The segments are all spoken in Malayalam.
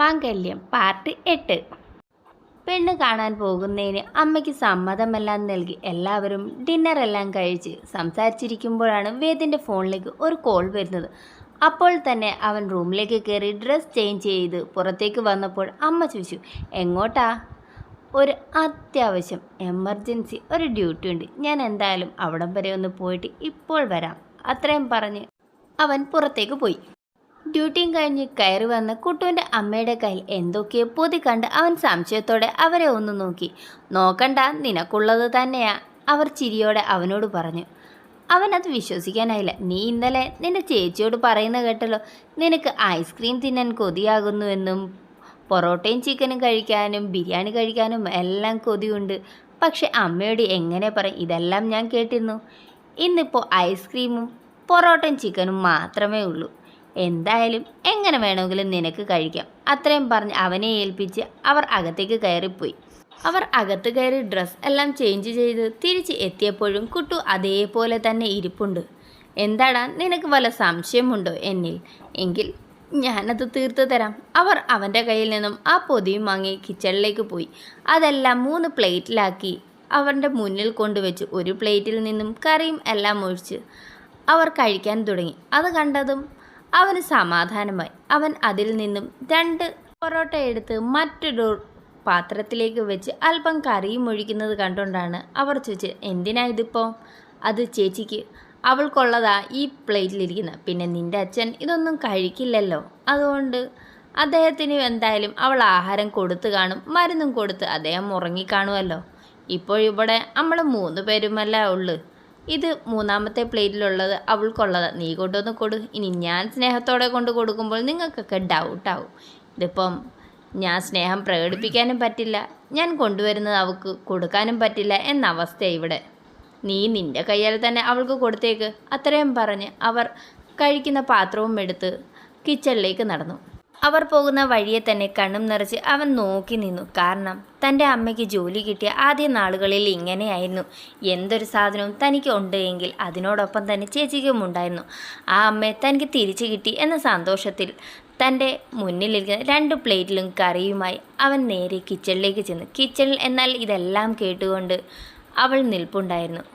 മാംഗല്യം പാർട്ട് എട്ട്. പെണ്ണ് കാണാൻ പോകുന്നതിന് അമ്മയ്ക്ക് സമ്മതമെല്ലാം നൽകി എല്ലാവരും ഡിന്നറെല്ലാം കഴിച്ച് സംസാരിച്ചിരിക്കുമ്പോഴാണ് വേദിന്റെ ഫോണിലേക്ക് ഒരു കോൾ വരുന്നത്. അപ്പോൾ തന്നെ അവൻ റൂമിലേക്ക് കയറി ഡ്രസ്സ് ചേഞ്ച് ചെയ്ത് പുറത്തേക്ക് വന്നപ്പോൾ അമ്മ ചോദിച്ചു എങ്ങോട്ടാ? ഒരു അത്യാവശ്യം എമർജൻസി ഒരു ഡ്യൂട്ടി ഉണ്ട്. ഞാൻ എന്തായാലും അവിടം വരെ ഒന്ന് പോയിട്ട് ഇപ്പോൾ വരാം അത്രയും പറഞ്ഞ് അവൻ പുറത്തേക്ക് പോയി. ഡ്യൂട്ടിയും കഴിഞ്ഞ് കയറി വന്ന് കുട്ടുവിന്റെ അമ്മയുടെ കയ്യിൽ എന്തൊക്കെയോ പൊതി കണ്ട് അവൻ സംശയത്തോടെ അവരെ ഒന്ന് നോക്കി. നോക്കണ്ട നിനക്കുള്ളത് തന്നെയാ അവർ ചിരിയോടെ അവനോട് പറഞ്ഞു. അവനത് വിശ്വസിക്കാനായില്ല. നീ ഇന്നലെ നിന്റെ ചേച്ചിയോട് പറയുന്ന കേട്ടല്ലോ നിനക്ക് ഐസ്ക്രീം തിന്നാൻ കൊതിയാകുന്നുവെന്നും പൊറോട്ടയും ചിക്കനും കഴിക്കാനും ബിരിയാണി കഴിക്കാനും എല്ലാം കൊതിയുണ്ട്. പക്ഷെ അമ്മയോട് എങ്ങനെ പറയും? ഇതെല്ലാം ഞാൻ കേട്ടിരുന്നു. ഇന്നിപ്പോൾ ഐസ്ക്രീമും പൊറോട്ടയും ചിക്കനും മാത്രമേ ഉള്ളൂ. എന്തായാലും എങ്ങനെ വേണമെങ്കിലും നിനക്ക് കഴിക്കാം. അത്രയും പറഞ്ഞ് അവനെ ഏൽപ്പിച്ച് അവർ അകത്തേക്ക് കയറിപ്പോയി. അവർ അകത്ത് കയറി ഡ്രസ് എല്ലാം ചേഞ്ച് ചെയ്ത് തിരിച്ച് എത്തിയപ്പോഴും കുട്ടു അതേപോലെ തന്നെ ഇരിപ്പുണ്ട്. എന്താടാ നിനക്ക് വല്ല സംശയമുണ്ടോ എന്നിൽ? എങ്കിൽ ഞാനത് തീർത്തു തരാം. അവർ അവന്റെ കയ്യിൽ നിന്നും ആ പൊതിയും വാങ്ങി കിച്ചണിലേക്ക് പോയി. അതെല്ലാം മൂന്ന് പ്ലേറ്റിലാക്കി അവന്റെ മുന്നിൽ കൊണ്ടുവച്ച് ഒരു പ്ലേറ്റിൽ നിന്നും കറിയും എല്ലാം ഒഴിച്ച് അവർ കഴിക്കാൻ തുടങ്ങി. അത് കണ്ടതും അവന് സമാധാനമായി. അവൻ അതിൽ നിന്നും രണ്ട് പൊറോട്ട എടുത്ത് മറ്റൊരു പാത്രത്തിലേക്ക് വെച്ച് അല്പം കറിയും ഒഴിക്കുന്നത് കണ്ടുകൊണ്ടാണ് അവർ ചോദിച്ചത് എന്തിനാ ഇതിപ്പോൾ അത് ചേച്ചിക്ക്. അവൾക്കുള്ളതാ ഈ പ്ലേറ്റിലിരിക്കുന്നത്. പിന്നെ നിന്റെ അച്ഛൻ ഇതൊന്നും കഴിക്കില്ലല്ലോ. അതുകൊണ്ട് അദ്ദേഹത്തിന് എന്തായാലും അവൾ ആഹാരം കൊടുത്തു കാണും മരുന്നും കൊടുത്ത് അദ്ദേഹം ഉറങ്ങിക്കാണുമല്ലോ ഇപ്പോഴിവിടെ നമ്മൾ മൂന്ന് പേരുമല്ല ഉള്ളു. ഇത് മൂന്നാമത്തെ പ്ലേറ്റിലുള്ളത് അവൾക്കുള്ളത്. നീ കൊണ്ടുവന്ന് കൊടു. ഇനി ഞാൻ സ്നേഹത്തോടെ കൊണ്ട് കൊടുക്കുമ്പോൾ നിങ്ങൾക്കൊക്കെ ഡൗട്ടാവും. ഇതിപ്പം ഞാൻ സ്നേഹം പ്രകടിപ്പിക്കാനും പറ്റില്ല. ഞാൻ കൊണ്ടുവരുന്നത് അവൾക്ക് കൊടുക്കാനും പറ്റില്ല എന്ന അവസ്ഥയാണ് ഇവിടെ. നീ നിന്റെ കയ്യാൽ തന്നെ അവൾക്ക് കൊടുത്തേക്ക്. അത്രയും പറഞ്ഞ് അവർ കഴിക്കുന്ന പാത്രവും എടുത്ത് കിച്ചണിലേക്ക് നടന്നു. അവർ പോകുന്ന വഴിയെ തന്നെ കണ്ണും നിറച്ച് അവൻ നോക്കി നിന്നു. കാരണം തന്റെ അമ്മയ്ക്ക് ജോലി കിട്ടിയ ആദ്യ നാളുകളിൽ ഇങ്ങനെയായിരുന്നു. എന്തൊരു സാധനവും തനിക്ക് ഉണ്ട് എങ്കിൽ അതിനോടൊപ്പം തന്നെ ചേച്ചിക്കും ഉണ്ടായിരുന്നു. ആ അമ്മയെ തനിക്ക് തിരിച്ചു കിട്ടി എന്ന സന്തോഷത്തിൽ തന്റെ മുന്നിലിരിക്കുന്ന രണ്ട് പ്ലേറ്റിലും കറിയുമായി അവൻ നേരെ കിച്ചണിലേക്ക് ചെന്നു. കിച്ചണിൽ എന്നാൽ ഇതെല്ലാം കേട്ടുകൊണ്ട് അവൾ നിൽപ്പുണ്ടായിരുന്നു.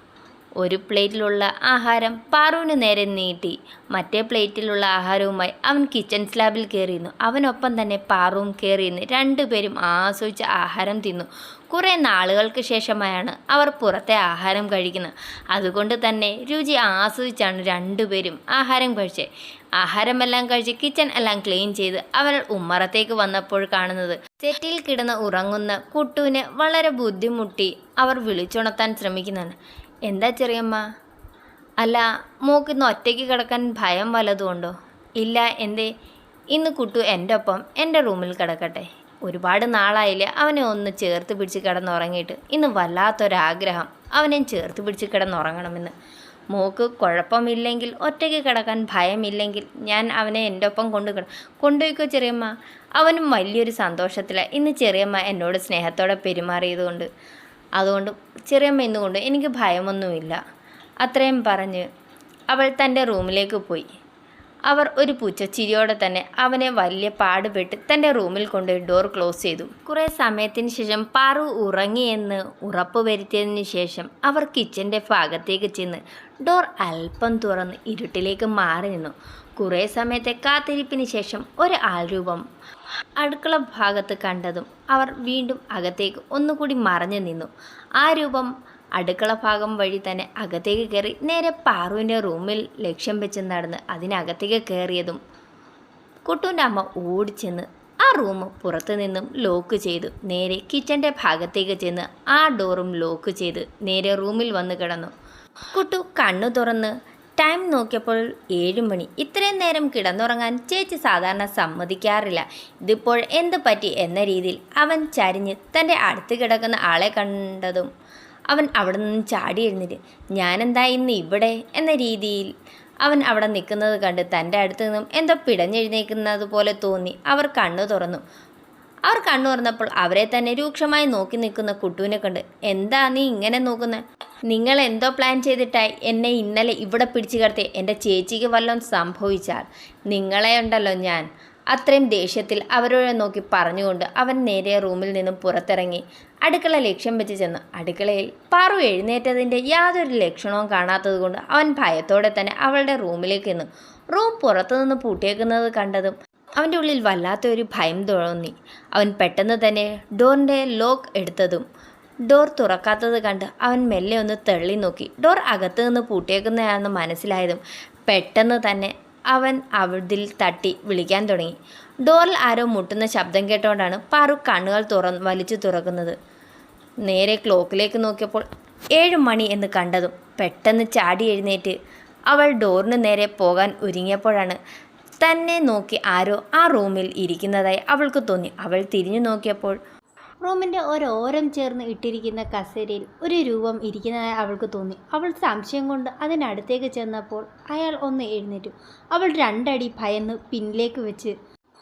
ഒരു പ്ലേറ്റിലുള്ള ആഹാരം പാറുവിന് നേരെ നീട്ടി. മറ്റേ പ്ലേറ്റിലുള്ള ആഹാരവുമായി അവൻ കിച്ചൺ സ്ലാബിൽ കയറിയിരുന്നു അവനൊപ്പം തന്നെ പാറുവും കയറിയിരുന്നു രണ്ടുപേരും ആസ്വദിച്ച് ആഹാരം തിന്നു. കുറേ നാളുകൾക്ക് ശേഷമായാണ് അവർ പുറത്തെ ആഹാരം കഴിക്കുന്നത്. അതുകൊണ്ട് തന്നെ രുചി ആസ്വദിച്ചാണ് രണ്ടുപേരും ആഹാരം കഴിച്ചത്. ആഹാരമെല്ലാം കഴിച്ച് കിച്ചൺ എല്ലാം ക്ലീൻ ചെയ്ത് അവൾ ഉമ്മറത്തേക്ക് വന്നപ്പോൾ കാണുന്നത് സെറ്റിൽ കിടന്ന് ഉറങ്ങുന്ന കുട്ടുവിനെ വളരെ ബുദ്ധിമുട്ടി അവർ വിളിച്ചുണർത്താൻ ശ്രമിക്കുന്നതാണ്. എന്താ ചെറിയമ്മ? അല്ല മോക്കിന്ന് ഒറ്റയ്ക്ക് കിടക്കാൻ ഭയം വല്ലതുമുണ്ടോ ഇല്ല എന്തേ? ഇന്ന് കുട്ടു എന്റെ ഒപ്പം എന്റെ റൂമിൽ കിടക്കട്ടെ. ഒരുപാട് നാളായില്ലേ അവനെ ഒന്ന് ചേർത്ത് പിടിച്ച് കിടന്നുറങ്ങിയിട്ട്. ഇന്ന് വല്ലാത്തൊരാഗ്രഹം അവനെ ചേർത്ത് പിടിച്ച് കിടന്നുറങ്ങണമെന്ന്. മോക്ക് കുഴപ്പമില്ലെങ്കിൽ ഒറ്റയ്ക്ക് കിടക്കാൻ ഭയമില്ലെങ്കിൽ ഞാൻ അവനെ എന്റെ ഒപ്പം കൊണ്ടു കിട കൊണ്ടുപോയിക്കോ ചെറിയമ്മ. അവനും വലിയൊരു സന്തോഷത്തിലാണ് ഇന്ന് ചെറിയമ്മ എന്നോട് സ്നേഹത്തോടെ പെരുമാറിയതുകൊണ്ട്. അതുകൊണ്ട് ചെറിയമ്മ ഇന്നുകൊണ്ട് എനിക്ക് ഭയമൊന്നുമില്ല. അത്രയും പറഞ്ഞ് അവൾ തന്റെ റൂമിലേക്ക് പോയി. അവർ ഒരു പൂച്ച ചിരിയോടെ തന്നെ അവനെ വലിയ പാടുപെട്ട് തന്റെ റൂമിൽ കൊണ്ട് ഡോർ ക്ലോസ് ചെയ്തു. കുറേ സമയത്തിന് ശേഷം പാറു ഉറങ്ങിയെന്ന് ഉറപ്പ് വരുത്തിയതിന് ശേഷം അവർ കിച്ചന്റെ ഭാഗത്തേക്ക് ചെന്ന് ഡോർ അല്പം തുറന്ന് ഇരുട്ടിലേക്ക് മാറി നിന്നു. കുറേ സമയത്തെ കാത്തിരിപ്പിന് ശേഷം ഒരു ആൾരൂപം അടുക്കള ഭാഗത്ത് കണ്ടതും അവർ വീണ്ടും അകത്തേക്ക് ഒന്നുകൂടി മറഞ്ഞു നിന്നു. ആ രൂപം അടുക്കള ഭാഗം വഴി തന്നെ അകത്തേക്ക് കയറി നേരെ പാറുവിന്റെ റൂമിൽ ലക്ഷ്യം വെച്ച് നടന്ന് അതിനകത്തേക്ക് കയറിയതും കുട്ടുവിന്റെ അമ്മ ഓടിച്ചെന്ന് ആ റൂം പുറത്തു നിന്നും ലോക്ക് ചെയ്തു. നേരെ കിച്ചന്റെ ഭാഗത്തേക്ക് ചെന്ന് ആ ഡോറും ലോക്ക് ചെയ്ത് നേരെ റൂമിൽ വന്ന് കിടന്നു. കുട്ടു കണ്ണു തുറന്ന് ടൈം നോക്കിയപ്പോൾ ഏഴ് മണി. ഇത്രയും നേരം കിടന്നുറങ്ങാൻ ചേച്ചി സാധാരണ സമ്മതിക്കാറില്ല. ഇതിപ്പോൾ എന്ത് പറ്റി എന്ന രീതിയിൽ അവൻ ചരിഞ്ഞ് തന്റെ അടുത്ത് കിടക്കുന്ന ആളെ കണ്ടതും അവൻ അവിടെ നിന്നും ചാടി എഴുന്നിട്ട് ഞാനെന്താ ഇന്ന് ഇവിടെ? എന്ന രീതിയിൽ അവൻ അവിടെ നിൽക്കുന്നത് കണ്ട് തന്റെ അടുത്ത് നിന്നും എന്തോ പിടഞ്ഞെഴുന്നേക്കുന്നത് പോലെ തോന്നി. അവർ കണ്ണു തുറന്നു. അവർ കണ്ണു തുറന്നപ്പോൾ അവരെ തന്നെ രൂക്ഷമായി നോക്കി നിൽക്കുന്ന കുട്ടുവിനെ കണ്ട് എന്താ നീ ഇങ്ങനെ നോക്കുന്നത് നിങ്ങൾ എന്തോ പ്ലാൻ ചെയ്തിട്ടായി എന്നെ ഇന്നലെ ഇവിടെ പിടിച്ചു കിടത്തി എന്റെ ചേച്ചിക്ക് വല്ലതും സംഭവിച്ചാൽ നിങ്ങളെ ഉണ്ടല്ലോ ഞാൻ. അത്രയും ദേഷ്യത്തിൽ അവരോട് നോക്കി പറഞ്ഞുകൊണ്ട് അവൻ നേരെ റൂമിൽ നിന്നും പുറത്തിറങ്ങി. അടുക്കള ലക്ഷ്യം വെച്ച് ചെന്ന് അടുക്കളയിൽ പാറു എഴുന്നേറ്റതിന്റെ യാതൊരു ലക്ഷണവും കാണാത്തതുകൊണ്ട് അവൻ ഭയത്തോടെ തന്നെ അവളുടെ റൂമിലേക്ക് നിന്ന് റൂം പുറത്തുനിന്ന് പൂട്ടിയേക്കുന്നത് കണ്ടതും അവന്റെ ഉള്ളിൽ വല്ലാത്തൊരു ഭയം തോന്നി. അവൻ പെട്ടെന്ന് തന്നെ ഡോറിന്റെ ലോക്ക് എടുത്തതും ഡോർ തുറക്കാത്തത് കണ്ട് അവൻ മെല്ലെ ഒന്ന് തള്ളി നോക്കി. ഡോർ അകത്തു നിന്ന് പൂട്ടിയേക്കുന്നതാണെന്ന് മനസ്സിലായതും പെട്ടെന്ന് തന്നെ അവൻ അവതിൽ തട്ടി വിളിക്കാൻ തുടങ്ങി. ഡോറിൽ ആരോ മുട്ടുന്ന ശബ്ദം കേട്ടുകൊണ്ടാണ് പാറു കണ്ണുകൾ തുറന്ന് വലിച്ചു തുറക്കുന്നത്. നേരെ ക്ലോക്കിലേക്ക് നോക്കിയപ്പോൾ ഏഴ് മണി എന്ന് കണ്ടതും പെട്ടെന്ന് ചാടി എഴുന്നേറ്റ് അവൾ ഡോറിന് നേരെ പോകാൻ ഒരുങ്ങിയപ്പോഴാണ് തന്നെ നോക്കി ആരോ ആ റൂമിൽ ഇരിക്കുന്നതായി അവൾക്ക് തോന്നി. അവൾ തിരിഞ്ഞു നോക്കിയപ്പോൾ റൂമിന്റെ ഒരോരം ചേർന്ന് ഇട്ടിരിക്കുന്ന കസേരയിൽ ഒരു രൂപം ഇരിക്കുന്നതായി അവൾക്ക് തോന്നി. അവൾ സംശയം കൊണ്ട് അതിനടുത്തേക്ക് ചെന്നപ്പോൾ അയാൾ ഒന്ന് എഴുന്നേറ്റു. അവൾ രണ്ടടി ഭയന്ന് പിന്നിലേക്ക് വെച്ച്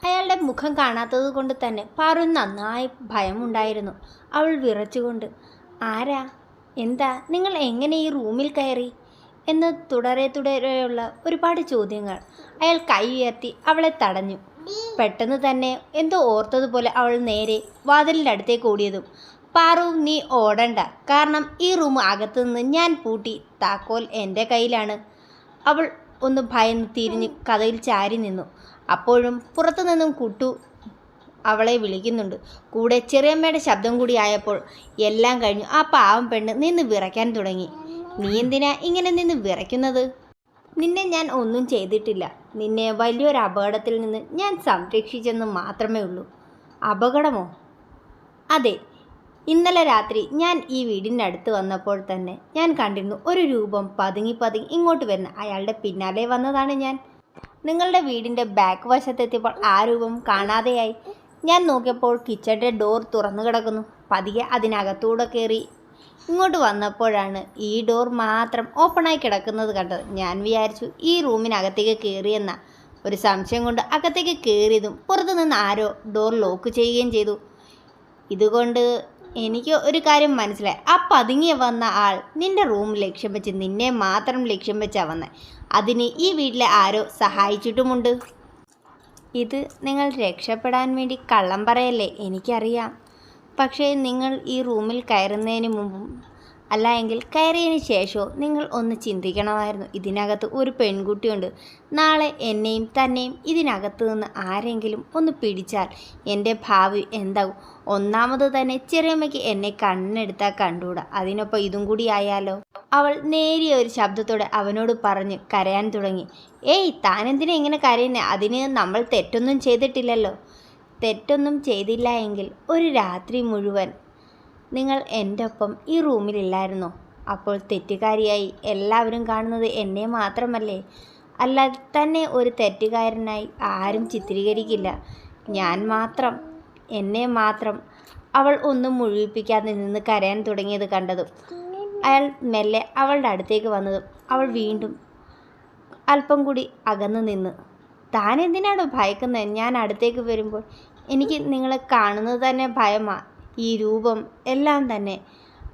അയാളുടെ മുഖം കാണാത്തത് കൊണ്ട് തന്നെ പാറു നന്നായി ഭയമുണ്ടായിരുന്നു. അവൾ വിറച്ചുകൊണ്ട് ആരാ? എന്താ? നിങ്ങൾ എങ്ങനെ ഈ റൂമിൽ കയറി? എന്ന് തുടരെ തുടരെയുള്ള ഒരുപാട് ചോദ്യങ്ങൾ അയാൾ കൈ ഉയർത്തി അവളെ തടഞ്ഞു. പെട്ടെന്ന് തന്നെ എന്തോ ഓർത്തതുപോലെ അവൾ നേരെ വാതിലിന്റെ അടുത്തേക്ക് ഓടിയതും പാറു നീ ഓടണ്ട. കാരണം ഈ റൂം അകത്തു നിന്ന് ഞാൻ പൂട്ടി. താക്കോൽ എന്റെ കയ്യിലാണ്. അവൾ ഒന്ന് ഭയന്ന് തിരിഞ്ഞ് കഥയിൽ ചാരി നിന്നു. അപ്പോഴും പുറത്തു നിന്നും കുട്ടു അവളെ വിളിക്കുന്നുണ്ട്. കൂടെ ചെറിയമ്മയുടെ ശബ്ദം കൂടി ആയപ്പോൾ എല്ലാം കഴിഞ്ഞു. ആ പാവം പെണ്ണ് നിന്ന് വിറയ്ക്കാൻ തുടങ്ങി. നീ എന്തിനാ ഇങ്ങനെ നിന്ന് വിറയ്ക്കുന്നത്? നിന്നെ ഞാൻ ഒന്നും ചെയ്തിട്ടില്ല. നിന്നെ വലിയൊരു അപകടത്തിൽ നിന്ന് ഞാൻ സംരക്ഷിച്ചെന്ന് മാത്രമേ ഉള്ളൂ. അപകടമോ? അതെ. ഇന്നലെ രാത്രി ഞാൻ ഈ വീടിന്റെ അടുത്ത് വന്നപ്പോൾ തന്നെ ഞാൻ കണ്ടിരുന്നു ഒരു രൂപം പതുങ്ങി പതുങ്ങി ഇങ്ങോട്ട് വരുന്ന അയാളുടെ പിന്നാലെ വന്നതാണ് ഞാൻ. നിങ്ങളുടെ വീടിന്റെ ബാക്ക് വശത്തെത്തിയപ്പോൾ ആ രൂപം കാണാതെയായി. ഞാൻ നോക്കിയപ്പോൾ കിച്ചണിന്റെ ഡോർ തുറന്നു കിടക്കുന്നു. പതിയെ അതിനകത്തൂടെ കയറി ഇങ്ങോട്ട് വന്നപ്പോഴാണ് ഈ ഡോർ മാത്രം ഓപ്പണായി കിടക്കുന്നത് കണ്ടത്. ഞാൻ വിചാരിച്ചു ഈ റൂമിനകത്തേക്ക് കയറിയെന്ന ഒരു സംശയം കൊണ്ട് അകത്തേക്ക് കയറിയതും പുറത്തു നിന്ന് ആരോ ഡോർ ലോക്ക് ചെയ്യുകയും ചെയ്തു. ഇതുകൊണ്ട് എനിക്ക് ഒരു കാര്യം മനസ്സിലായി. ആ പതുങ്ങി വന്ന ആൾ നിന്റെ റൂം ലക്ഷ്യം വെച്ച് നിന്നെ മാത്രം ലക്ഷ്യം വെച്ചാണ് വന്നത് അതിന് ഈ വീട്ടിലെ ആരോ സഹായിച്ചിട്ടുമുണ്ട്. ഇത് നിങ്ങൾ രക്ഷപ്പെടാൻ വേണ്ടി കള്ളം പറയല്ലേ? എനിക്കറിയാം. പക്ഷേ നിങ്ങൾ ഈ റൂമിൽ കയറുന്നതിന് മുമ്പും അല്ല എങ്കിൽ കയറിയതിന് ശേഷവും നിങ്ങൾ ഒന്ന് ചിന്തിക്കണമായിരുന്നു. ഇതിനകത്ത് ഒരു പെൺകുട്ടിയുണ്ട്. നാളെ എന്നെയും തന്നെയും ഇതിനകത്ത് നിന്ന് ആരെങ്കിലും ഒന്ന് പിടിച്ചാൽ എന്റെ ഭാവി എന്താകും ഒന്നാമത് തന്നെ ചെറിയമ്മയ്ക്ക് എന്നെ കണ്ണെടുത്താൽ കണ്ടുകൂടാ. അതിനൊപ്പം ഇതും കൂടി ആയാലോ? അവൾ നേരിയ ഒരു ശബ്ദത്തോടെ അവനോട് പറഞ്ഞ് കരയാൻ തുടങ്ങി. ഏയ് താനെന്തിനാ ഇങ്ങനെ കരയുന്നേ? അതിന് നമ്മൾ തെറ്റൊന്നും ചെയ്തിട്ടില്ലല്ലോ. തെറ്റൊന്നും ചെയ്തില്ല എങ്കിൽ ഒരു രാത്രി മുഴുവൻ നിങ്ങൾ എന്റെ ഒപ്പം ഈ റൂമിലില്ലായിരുന്നോ? അപ്പോൾ തെറ്റുകാരിയായി എല്ലാവരും കാണുന്നത് എന്നെ മാത്രമല്ലേ? അല്ലാതെ തന്നെ ഒരു തെറ്റുകാരനായി ആരും ചിത്രീകരിക്കില്ല. ഞാൻ മാത്രം എന്നെ മാത്രം. അവൾ ഒന്നും മുഴുവിപ്പിക്കാതെ നിന്ന് കരയാൻ തുടങ്ങിയത് കണ്ടതും അയാൾ മെല്ലെ അവളുടെ അടുത്തേക്ക് വന്നതും അവൾ വീണ്ടും അല്പം കൂടി അകന്നു നിന്ന് താൻ എന്തിനാണ് ഭയക്കുന്നത്? ഞാൻ അടുത്തേക്ക് വരുമ്പോൾ എനിക്ക് നിങ്ങളെ കാണുന്നത് തന്നെ ഭയമാ. ഈ രൂപം എല്ലാം തന്നെ.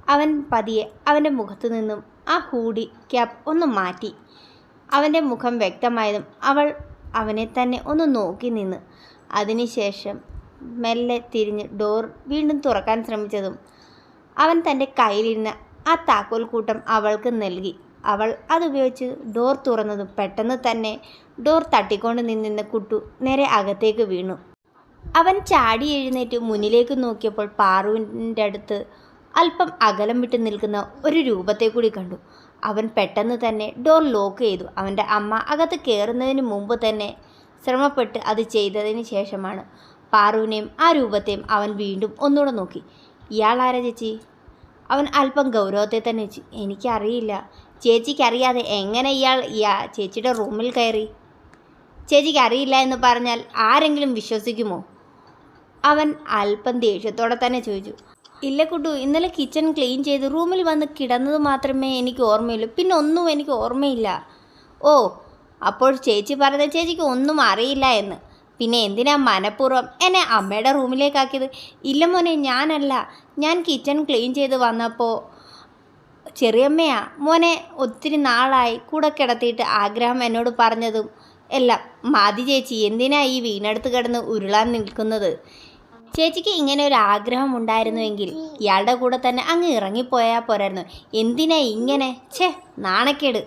അവൻ പതിയെ അവന്റെ മുഖത്തു നിന്നും ആ ഹൂഡി ക്യാപ് ഒന്ന് മാറ്റി. അവന്റെ മുഖം വ്യക്തമായതും അവൾ അവനെ തന്നെ ഒന്ന് നോക്കി നിന്ന്. അതിനുശേഷം മെല്ലെ തിരിഞ്ഞ് ഡോർ വീണ്ടും തുറക്കാൻ ശ്രമിച്ചതും അവൻ തന്റെ കയ്യിലിരുന്ന ആ താക്കോൽ കൂട്ടം അവൾക്ക് നൽകി. അവൾ അതുപയോഗിച്ച് ഡോർ തുറന്നതും പെട്ടെന്ന് തന്നെ ഡോർ തട്ടിക്കൊണ്ട് നിന്നിരുന്ന കുട്ടു നേരെ അകത്തേക്ക് വീണു. അവൻ ചാടി എഴുന്നേറ്റ് മുന്നിലേക്ക് നോക്കിയപ്പോൾ പാറുവിന്റെ അടുത്ത് അല്പം അകലം വിട്ട് നിൽക്കുന്ന ഒരു രൂപത്തെ കൂടി കണ്ടു. അവൻ പെട്ടെന്ന് തന്നെ ഡോർ ലോക്ക് ചെയ്തു. അവന്റെ അമ്മ അകത്ത് കയറുന്നതിന് മുമ്പ് തന്നെ ശ്രമപ്പെട്ട് അത് ചെയ്തതിന് ശേഷമാണ് പാറുവിനെയും ആ രൂപത്തെയും അവൻ വീണ്ടും ഒന്നുകൂടെ നോക്കി. ഇയാൾ ആരാ ചേച്ചി? അവൻ അല്പം ഗൗരവത്തെ തന്നെ വെച്ചു എനിക്കറിയില്ല. ചേച്ചിക്ക് അറിയാതെ എങ്ങനെ ഇയാൾ ചേച്ചിയുടെ റൂമിൽ കയറി? ചേച്ചിക്ക് അറിയില്ല എന്ന് പറഞ്ഞാൽ ആരെങ്കിലും വിശ്വസിക്കുമോ? അവൻ അല്പം ദേഷ്യത്തോടെ തന്നെ ചോദിച്ചു. ഇല്ല കുട്ടു ഇന്നലെ കിച്ചൺ ക്ലീൻ ചെയ്ത് റൂമിൽ വന്ന് കിടന്നത് മാത്രമേ എനിക്ക് ഓർമ്മയുള്ളൂ. പിന്നെ ഒന്നും എനിക്ക് ഓർമ്മയില്ല. ഓ അപ്പോൾ ചേച്ചി പറഞ്ഞ ചേച്ചിക്ക് ഒന്നും അറിയില്ല എന്ന്. പിന്നെ എന്തിനാ മനഃപൂർവം എന്നെ അമ്മയുടെ റൂമിലേക്കാക്കിയത്? ഇല്ല മോനെ ഞാനല്ല. ഞാൻ കിച്ചൺ ക്ലീൻ ചെയ്ത് വന്നപ്പോൾ ചെറിയമ്മയാ. മോനെ ഒത്തിരി നാളായി കൂടെ കിടത്തിയിട്ട് ആഗ്രഹം എന്നോട് പറഞ്ഞതും എല്ലാം. മാതി ചേച്ചി എന്തിനാ ഈ വീണടുത്ത് കിടന്ന് ഉരുളാൻ നിൽക്കുന്നത്? ചേച്ചിക്ക് ഇങ്ങനെ ഒരു ആഗ്രഹം ഉണ്ടായിരുന്നുവെങ്കിൽ ഇയാളുടെ കൂടെ തന്നെ അങ്ങ് ഇറങ്ങിപ്പോയാൽ പോരായിരുന്നു. എന്തിനാ ഇങ്ങനെ? ഛേ നാണക്കേട്.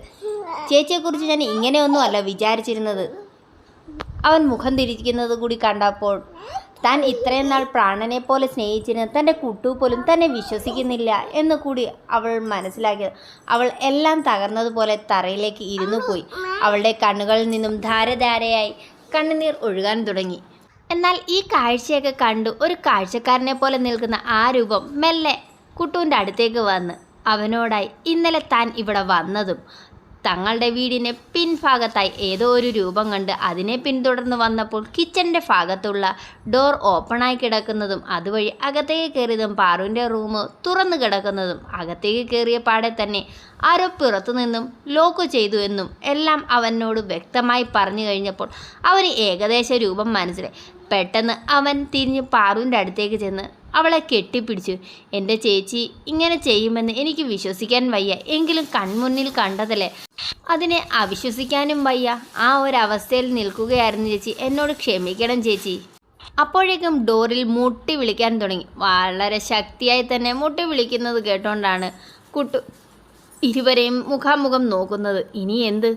ചേച്ചിയെക്കുറിച്ച് ഞാൻ ഇങ്ങനെയൊന്നുമല്ല വിചാരിച്ചിരുന്നത്. അവൻ മുഖം തിരിക്കുന്നത് കൂടി കണ്ടപ്പോൾ താൻ ഇത്രയും നാൾ പ്രാണനെ പോലെ സ്നേഹിച്ചിരുന്ന തന്റെ കുട്ടു പോലും തന്നെ വിശ്വസിക്കുന്നില്ല എന്ന് കൂടി അവൾ മനസ്സിലാക്കിയത് അവൾ എല്ലാം തകർന്നതുപോലെ തറയിലേക്ക് ഇരുന്നു പോയി. അവളുടെ കണ്ണുകളിൽ നിന്നും ധാരധാരയായി കണ്ണുനീർ ഒഴുകാൻ തുടങ്ങി. എന്നാൽ ഈ കാഴ്ചയൊക്കെ കണ്ടു ഒരു കാഴ്ചക്കാരനെ പോലെ നിൽക്കുന്ന ആ രൂപം മെല്ലെ കുട്ടുവിന്റെ അടുത്തേക്ക് വന്ന് അവനോടായി ഇന്നലെ താൻ ഇവിടെ വന്നതും തങ്ങളുടെ വീടിന് പിൻഭാഗത്തായി ഏതോ ഒരു രൂപം കണ്ട് അതിനെ പിന്തുടർന്ന് വന്നപ്പോൾ കിച്ചന്റെ ഭാഗത്തുള്ള ഡോർ ഓപ്പണായി കിടക്കുന്നതും അതുവഴി അകത്തേക്ക് കയറിയതും പാറുവിന്റെ റൂം തുറന്നു കിടക്കുന്നതും അകത്തേക്ക് കയറിയ പാടെ തന്നെ ആരോ പുറത്തു നിന്നും ലോക്ക് ചെയ്തു എന്നും എല്ലാം അവനോട് വ്യക്തമായി പറഞ്ഞു കഴിഞ്ഞപ്പോൾ അവന് ഏകദേശ രൂപം മനസ്സിലായി. പെട്ടെന്ന് അവൻ തിരിഞ്ഞ് പാറുവിന്റെ അടുത്തേക്ക് ചെന്ന് അവളെ കെട്ടിപ്പിടിച്ചു. എന്റെ ചേച്ചി ഇങ്ങനെ ചെയ്യുമെന്ന് എനിക്ക് വിശ്വസിക്കാൻ വയ്യ. എങ്കിലും കൺമുന്നിൽ കണ്ടതല്ലേ? അതിനെ അവിശ്വസിക്കാനും വയ്യ. ആ ഒരവസ്ഥയിൽ നിൽക്കുകയായിരുന്നു ചേച്ചി. എന്നോട് ക്ഷമിക്കണം ചേച്ചി. അപ്പോഴേക്കും ഡോറിൽ മുട്ടി വിളിക്കാൻ തുടങ്ങി. വളരെ ശക്തിയായി തന്നെ മുട്ടി വിളിക്കുന്നത് കേട്ടോണ്ടാണ് കുട്ടു ഇരുവരെയും മുഖാമുഖം നോക്കുന്നത് ഇനി എന്ത്?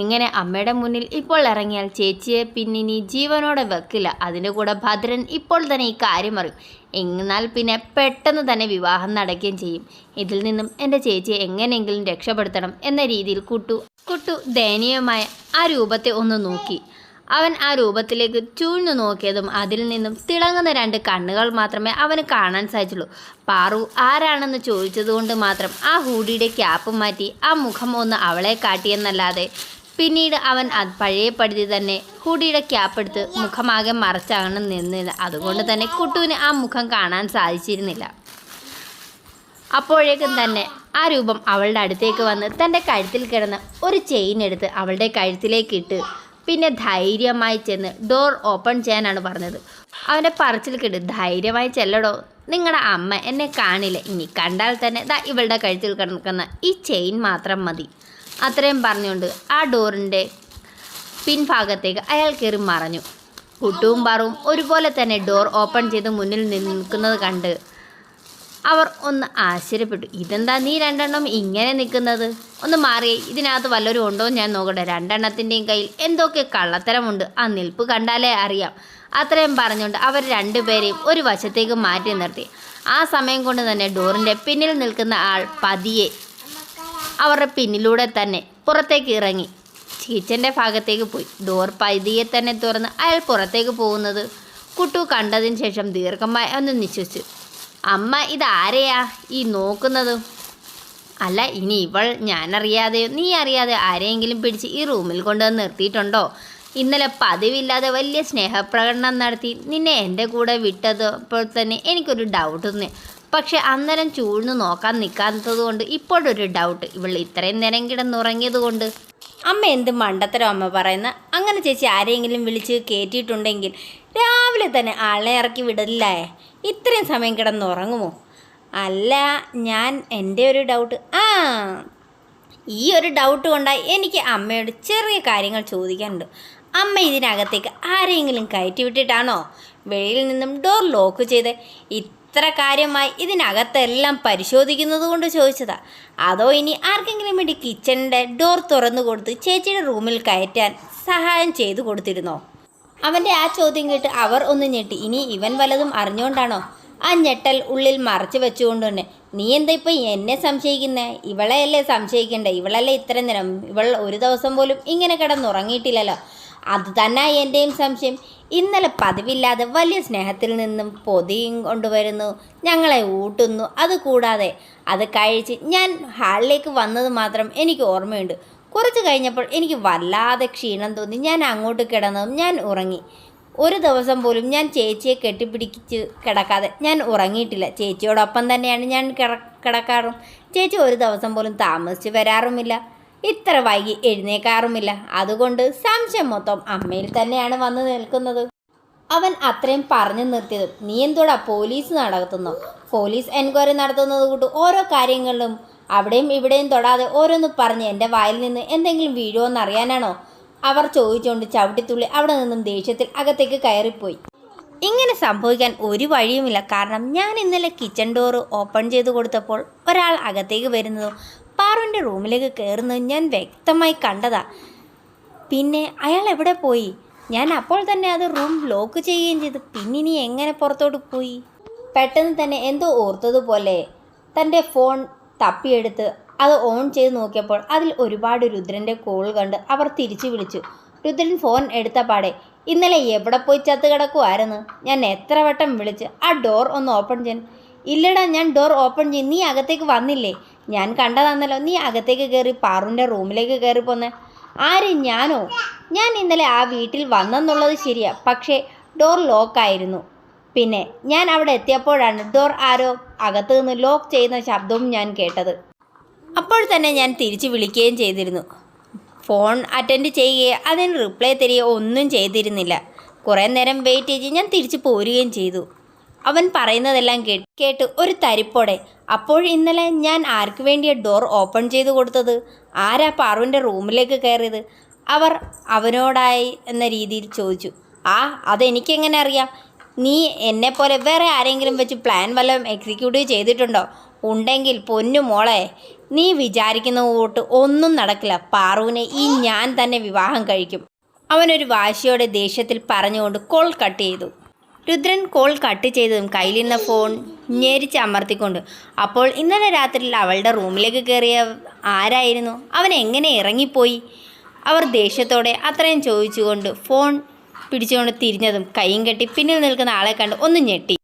എങ്ങനെ അമ്മയുടെ മുന്നിൽ ഇപ്പോൾ ഇറങ്ങിയാൽ ചേച്ചിയെ പിന്നിനി ജീവനോടെ വെക്കില്ല? അതിന്റെ കൂടെ ഭദ്രൻ ഇപ്പോൾ തന്നെ ഈ കാര്യം അറിയും. എന്നാൽ പിന്നെ പെട്ടെന്ന് തന്നെ വിവാഹം നടക്കുകയും ചെയ്യും. ഇതിൽ നിന്നും എന്റെ ചേച്ചിയെ എങ്ങനെയെങ്കിലും രക്ഷപ്പെടുത്തണം എന്ന രീതിയിൽ കുട്ടു കുട്ടു ദയനീയമായ ആ രൂപത്തെ ഒന്ന് നോക്കി. അവൻ ആ രൂപത്തിലേക്ക് ചൂഴ്ന്നു നോക്കിയതും അതിൽ നിന്നും തിളങ്ങുന്ന രണ്ട് കണ്ണുകൾ മാത്രമേ അവന് കാണാൻ സാധിച്ചുള്ളൂ. പാറു ആരാണെന്ന് ചോദിച്ചതുകൊണ്ട് മാത്രം ആ ഹൂഡിയുടെ ക്യാപ്പ് മാറ്റി ആ മുഖം ഒന്ന് അവളെ കാട്ടിയെന്നല്ലാതെ പിന്നീട് അവൻ അത് പഴയ പടുതി തന്നെ ഹൂഡിയുടെ ക്യാപ്പ് എടുത്ത് മുഖമാകെ മറച്ചാണ് നിന്നത് അതുകൊണ്ട് തന്നെ കുട്ടുവിന് ആ മുഖം കാണാൻ സാധിച്ചിരുന്നില്ല. അപ്പോഴേക്കും തന്നെ ആ രൂപം അവളുടെ അടുത്തേക്ക് വന്ന് തന്റെ കഴുത്തിൽ കിടന്ന് ഒരു ചെയിൻ എടുത്ത് അവളുടെ കഴുത്തിലേക്ക് ഇട്ട് പിന്നെ ധൈര്യമായി ചെന്ന് ഡോർ ഓപ്പൺ ചെയ്യാനാണ് പറഞ്ഞത്. അവന്റെ പറച്ചിൽ കിട്ടും ധൈര്യമായി ചെല്ലടോ. നിങ്ങളുടെ അമ്മ എന്നെ കാണില്ല? ഇനി കണ്ടാൽ തന്നെ ദാ ഇവളുടെ കഴുത്തിൽ കിടക്കുന്ന ഈ ചെയിൻ മാത്രം മതി. അത്രയും പറഞ്ഞുകൊണ്ട് ആ ഡോറിന്റെ പിൻഭാഗത്തേക്ക് അയാൾ കയറി മറഞ്ഞു. കുട്ടുവും ഒരുപോലെ തന്നെ ഡോർ ഓപ്പൺ ചെയ്ത് മുന്നിൽ നിൽക്കുന്നത് കണ്ട് അവർ ഒന്ന് ആശ്ചര്യപ്പെട്ടു. ഇതെന്താ നീ രണ്ടെണ്ണം ഇങ്ങനെ നിൽക്കുന്നത്? ഒന്ന് മാറി ഇതിനകത്ത് വല്ലവരും ഉണ്ടോ? ഞാൻ നോക്കട്ടെ രണ്ടെണ്ണത്തിന്റെയും കയ്യിൽ എന്തൊക്കെ കള്ളത്തരമുണ്ട് ആ നിൽപ്പ് കണ്ടാലേ അറിയാം. അത്രയും പറഞ്ഞുകൊണ്ട് അവർ രണ്ടുപേരെയും ഒരു വശത്തേക്ക് മാറ്റി നിർത്തി. ആ സമയം കൊണ്ട് തന്നെ ഡോറിന്റെ പിന്നിൽ നിൽക്കുന്ന ആൾ പതിയെ അവരുടെ പിന്നിലൂടെ തന്നെ പുറത്തേക്ക് ഇറങ്ങി. കിച്ചന്റെ ഭാഗത്തേക്ക് പോയി. ഡോർ പതിയെ തന്നെ തുറന്ന് അയാൾ പുറത്തേക്ക് പോകുന്നത് കുട്ടു കണ്ടതിന് ശേഷം ദീർഘമായി ഒന്ന് നിശ്വസിച്ചു. അമ്മ ഇതാരെയാ ഈ നോക്കുന്നത്? അല്ല ഇനി ഇവൾ ഞാനറിയാതെയോ നീ അറിയാതെ ആരെയെങ്കിലും പിടിച്ച് ഈ റൂമിൽ കൊണ്ടുവന്ന് നിർത്തിയിട്ടുണ്ടോ? ഇന്നലെ പതിവില്ലാതെ വലിയ സ്നേഹപ്രകടനം നടത്തി നിന്നെ എന്റെ കൂടെ വിട്ടതപ്പോൾ തന്നെ എനിക്കൊരു ഡൗട്ട് തോന്നി പക്ഷെ അന്നേരം ചൂഴ്ന്ന് നോക്കാൻ നിൽക്കാത്തത് കൊണ്ട് ഇപ്പോഴൊരു ഡൗട്ട് ഇവൾ ഇത്രയും നേരം കിടന്നുറങ്ങിയത് കൊണ്ട് അമ്മ എന്ത് മണ്ടത്തരം അമ്മ പറയുന്ന? അങ്ങനെ ചേച്ചി ആരെയെങ്കിലും വിളിച്ച് കയറ്റിയിട്ടുണ്ടെങ്കിൽ രാവിലെ തന്നെ ആളെ ഇറക്കി വിടില്ലേ? ഇത്രയും സമയം കിടന്ന് ഉറങ്ങുമോ അല്ല ഞാൻ എന്റെ ഒരു ഡൗട്ട് ആ ഈ ഒരു ഡൗട്ട് കൊണ്ടായി എനിക്ക് അമ്മയോട് ചെറിയ കാര്യങ്ങൾ ചോദിക്കാനുണ്ട്. അമ്മ ഇതിനകത്തേക്ക് ആരെങ്കിലും കയറ്റി വിട്ടിട്ടാണോ? വെളിയിൽ നിന്നും ഡോർ ലോക്ക് ചെയ്ത് ഇത്ര കാര്യമായി ഇതിനകത്തെല്ലാം പരിശോധിക്കുന്നത് കൊണ്ട് ചോദിച്ചതാ. അതോ ഇനി ആർക്കെങ്കിലും വേണ്ടി കിച്ചണിന്റെ ഡോർ തുറന്നു കൊടുത്ത് ചേച്ചിയുടെ റൂമിൽ കയറ്റാൻ സഹായം ചെയ്തു കൊടുത്തിരുന്നോ? അവന്റെ ആ ചോദ്യം കേട്ട് അവർ ഒന്ന് ഞെട്ടി. ഇനി ഇവൻ വലതും അറിഞ്ഞുകൊണ്ടാണോ? ആ ഞെട്ടൽ ഉള്ളിൽ മറച്ചു വെച്ചുകൊണ്ട് തന്നെ നീ എന്താ ഇപ്പം എന്നെ സംശയിക്കുന്നേ? ഇവളെയല്ലേ സംശയിക്കണ്ടേ? ഇവളല്ലേ ഇത്ര നേരം? ഇവൾ ഒരു ദിവസം പോലും ഇങ്ങനെ കിടന്നുറങ്ങിയിട്ടില്ലല്ലോ. അത് തന്നെ എന്റെയും സംശയം. ഇന്നലെ പതിവില്ലാതെ വലിയ സ്നേഹത്തിൽ നിന്നും പൊതിയും കൊണ്ടുവരുന്നു. ഞങ്ങളെ ഊട്ടുന്നു. അത് കൂടാതെ അത് കഴിച്ച് ഞാൻ ഹാളിലേക്ക് വന്നത് മാത്രം എനിക്ക് ഓർമ്മയുണ്ട്. കുറച്ച് കഴിഞ്ഞപ്പോൾ എനിക്ക് വല്ലാതെ ക്ഷീണം തോന്നി. ഞാൻ അങ്ങോട്ട് കിടന്നതും ഞാൻ ഉറങ്ങി. ഒരു ദിവസം പോലും ഞാൻ ചേച്ചിയെ കെട്ടിപ്പിടിച്ച് കിടക്കാതെ ഞാൻ ഉറങ്ങിയിട്ടില്ല. ചേച്ചിയോടൊപ്പം തന്നെയാണ് ഞാൻ കിട- കിടക്കാറും. ചേച്ചി ഒരു ദിവസം പോലും താമസിച്ച് വരാറുമില്ല. ഇത്ര വൈകി എഴുന്നേക്കാറുമില്ല. അതുകൊണ്ട് സംശയം മൊത്തം അമ്മയിൽ തന്നെയാണ് വന്ന് നിൽക്കുന്നത്. അവൻ അത്രയും പറഞ്ഞു നിർത്തിയത് നീ എന്തോടാ പോലീസ് നടത്തുന്നു? പോലീസ് എൻക്വയറി നടത്തുന്നത് കൂട്ട് ഓരോ കാര്യങ്ങളിലും. അവിടെയും ഇവിടെയും തൊടാതെ ഓരോന്ന് പറഞ്ഞ് എന്റെ വായിൽ നിന്ന് എന്തെങ്കിലും വീഴുമോ അറിയാനാണോ അവർ ചോദിച്ചുകൊണ്ട് ചവിട്ടിത്തുള്ളി അവിടെ നിന്നും ദേഷ്യത്തിൽ അകത്തേക്ക് കയറിപ്പോയി. ഇങ്ങനെ സംഭവിക്കാൻ ഒരു വഴിയുമില്ല. കാരണം ഞാൻ ഇന്നലെ കിച്ചൺ ഡോർ ഓപ്പൺ ചെയ്ത് കൊടുത്തപ്പോൾ ഒരാൾ അകത്തേക്ക് വരുന്നതും പാറുവിന്റെ റൂമിലേക്ക് കയറുന്നതും ഞാൻ വ്യക്തമായി കണ്ടതാ. പിന്നെ അയാൾ എവിടെ പോയി? ഞാൻ അപ്പോൾ തന്നെ അത് റൂം ലോക്ക് ചെയ്യുകയും ചെയ്തു. പിന്നെ ഇനി എങ്ങനെ പുറത്തോട്ട് പോയി? പെട്ടെന്ന് തന്നെ എന്തോ ഓർത്തതുപോലെ തന്റെ ഫോൺ തപ്പിയെടുത്ത് അത് ഓൺ ചെയ്ത് നോക്കിയപ്പോൾ അതിൽ ഒരുപാട് രുദ്രന്റെ കോൾ കണ്ട് അവർ തിരിച്ചു വിളിച്ചു. രുദ്രൻ ഫോൺ എടുത്ത പാടെ ഇന്നലെ എവിടെ പോയി ചത്ത് കിടക്കുമായിരുന്നു ഞാൻ എത്ര വട്ടം വിളിച്ച് ആ ഡോർ ഒന്ന് ഓപ്പൺ ചെയ്യാൻ ഇല്ലടാ ഞാൻ ഡോർ ഓപ്പൺ ചെയ്യും. നീ അകത്തേക്ക് വന്നില്ലേ? ഞാൻ കണ്ടതാന്നല്ലോ നീ അകത്തേക്ക് കയറി പാറുവിന്റെ റൂമിലേക്ക് കയറി പോന്നെ. ആര് ഞാനോ? ഞാൻ ഇന്നലെ ആ വീട്ടിൽ വന്നെന്നുള്ളത് ശരിയാ. പക്ഷേ ഡോർ ലോക്കായിരുന്നു. പിന്നെ ഞാൻ അവിടെ എത്തിയപ്പോഴാണ് ഡോർ ആരോ അകത്തു നിന്ന് ലോക്ക് ചെയ്യുന്ന ശബ്ദവും ഞാൻ കേട്ടത്. അപ്പോൾ തന്നെ ഞാൻ തിരിച്ചു വിളിക്കുകയും ചെയ്തിരുന്നു. ഫോൺ അറ്റൻഡ് ചെയ്യുകയോ അതിന് റിപ്ലൈ തരികയോ ഒന്നും ചെയ്തിരുന്നില്ല. കുറേ നേരം വെയിറ്റ് ചെയ്ത് ഞാൻ തിരിച്ചു പോരുകയും ചെയ്തു. അവൻ പറയുന്നതെല്ലാം കേട്ട് കേട്ട് ഒരു തരിപ്പോടെ അപ്പോൾ ഇന്നലെ ഞാൻ ആർക്ക് വേണ്ടിയാ ഡോർ ഓപ്പൺ ചെയ്തു കൊടുത്തത്? ആരാ പാറുവിന്റെ റൂമിലേക്ക് കയറിയത്? അവർ അവനോടായി എന്ന രീതിയിൽ ചോദിച്ചു ആ അതെനിക്കെങ്ങനെ അറിയാം? നീ എന്നെപ്പോലെ വേറെ ആരെങ്കിലും വെച്ച് പ്ലാൻ വല്ലതും എക്സിക്യൂട്ടീവ് ചെയ്തിട്ടുണ്ടോ? ഉണ്ടെങ്കിൽ പൊന്നു മോളെ നീ വിചാരിക്കുന്ന കൂട്ട് ഒന്നും നടക്കില്ല. പാറുവിനെ ഈ ഞാൻ തന്നെ വിവാഹം കഴിക്കും. അവനൊരു വാശിയോടെ ദേഷ്യത്തിൽ പറഞ്ഞുകൊണ്ട് കോൾ കട്ട് ചെയ്തു. രുദ്രൻ കോൾ കട്ട് ചെയ്തതും കയ്യിലിരുന്ന ഫോൺ ഞെരിച്ച് അമർത്തിക്കൊണ്ട് അപ്പോൾ ഇന്നലെ രാത്രിയിൽ അവളുടെ റൂമിലേക്ക് കയറിയ ആരായിരുന്നു? അവൻ എങ്ങനെ ഇറങ്ങിപ്പോയി? അവർ ദേഷ്യത്തോടെ അത്രയും ചോദിച്ചുകൊണ്ട് ഫോൺ പിടിച്ചുകൊണ്ട് തിരിഞ്ഞതും കൈയും കെട്ടി പിന്നിൽ നിൽക്കുന്ന ആളെ കണ്ട് ഒന്ന് ഞെട്ടി.